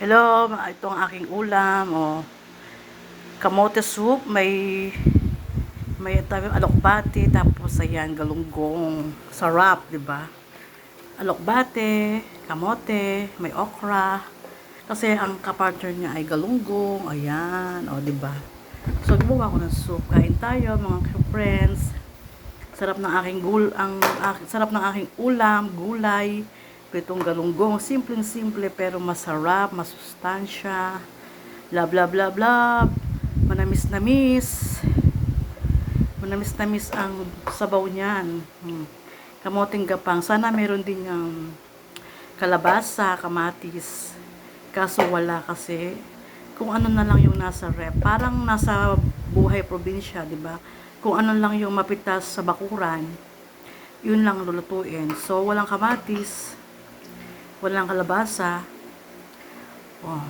Hello, ito ang aking ulam. Oh. Kamote soup, may may alokbate, tapos ayan, galunggong. Sarap, di ba? Alokbate, kamote, may okra. Kasi ang kapartner niya ay galunggong. Ayan, o, di ba? So, gumawa ko ng soup. Kain tayo, mga friends. Sarap ng aking gul ang sarap ng aking ulam, gulay, pitong galunggong, simpleng-simple pero masarap, masustansya. Bla bla bla bla. Manamis-namis. Manamis-namis ang sabaw niyan. Hmm. Kamoting gapang. Sana meron din ang kalabasa, kamatis. Kaso wala kasi kung ano na lang yung nasa rep. Parang nasa buhay probinsya, di ba? Kung ano lang yung mapitas sa bakuran, yun lang lulutuin. So, walang kamatis, walang kalabasa. Oh.